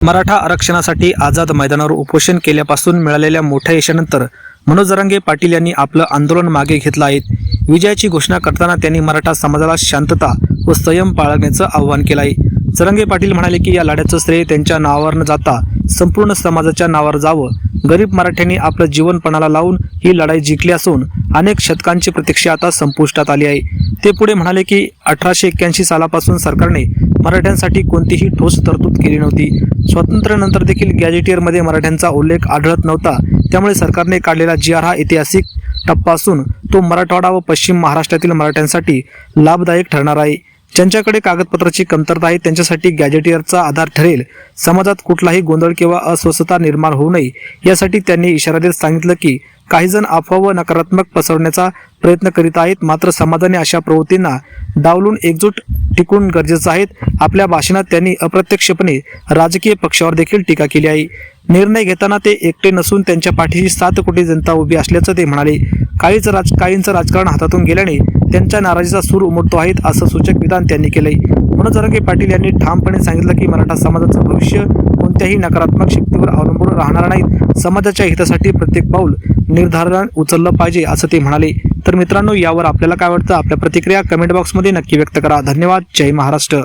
मराठा आरक्षणासाठी आझाद मैदानावर उपोषण केल्यापासून मिळालेल्या मोठ्या यशानंतर मनोज जरांगे पाटील यांनी आपलं आंदोलन मागे घेतलं आहे. विजयाची घोषणा करताना त्यांनी मराठा समाजाला शांतता व संयम बाळगण्याचं आवाहन केलं आहे. जरांगे पाटील म्हणाले की या लढ्याचं श्रेय त्यांच्या नावावर न जाता संपूर्ण समाजाच्या नावावर जावं गरीब मराठ्यांनी आपलं जीवनपणाला लावून ही लढाई जिंकली असून अनेक शतकांची प्रतीक्षा आता संपुष्टात आली आहे. ते पुढे म्हणाले की अठराशे एक्क्याऐंशी सालापासून सरकारने मराठ्यांसाठी कोणतीही ठोस तरतूद केली नव्हती. स्वातंत्र्यानंतर देखील गॅजेटियरमध्ये मराठ्यांचा उल्लेख आढळत नव्हता. त्यामुळे सरकारने काढलेला जी आर हा ऐतिहासिक टप्पा असून तो मराठवाडा व पश्चिम महाराष्ट्रातील मराठ्यांसाठी लाभदायक ठरणार आहे. ज्यांच्याकडे कागदपत्राची कमतरता आहे. त्यांच्यासाठी गॅजेटियरचा आधार ठरेल. समाजात कुठलाही गोंधळ किंवा अस्वस्थता निर्माण होऊ नये. यासाठी त्यांनी इशारा देत सांगितलं की काही जण अफवा व नकारात्मक पसरवण्याचा प्रयत्न करीत आहेत. मात्र समाजाने अशा प्रवृत्तींना डावलून एकजूट टिकून गरजेचं आहे. आपल्या भाषणात त्यांनी अप्रत्यक्षपणे राजकीय पक्षावर देखील टीका केली आहे. निर्णय घेताना ते एकटे नसून त्यांच्या पाठीशी सात कोटी जनता उभी असल्याचं ते म्हणाले. काहीच राज काहींचं राजकारण हातातून गेल्याने त्यांच्या नाराजीचा सूर उमटतो आहेत असं सूचक विधान त्यांनी केलंय. म्हणून जरंगे पाटील यांनी ठामपणे सांगितलं की मराठा समाजाचं भविष्य कोणत्याही नकारात्मक शक्तीवर अवलंबून राहणार नाहीत. समाजाच्या हितासाठी प्रत्येक पाऊल निर्धारण उचललं पाहिजे असं ते म्हणाले. तर मित्रांनो यावर आपल्याला काय वाटतं? आपल्या प्रतिक्रिया कमेंट बॉक्समध्ये नक्की व्यक्त करा. धन्यवाद. जय महाराष्ट्र.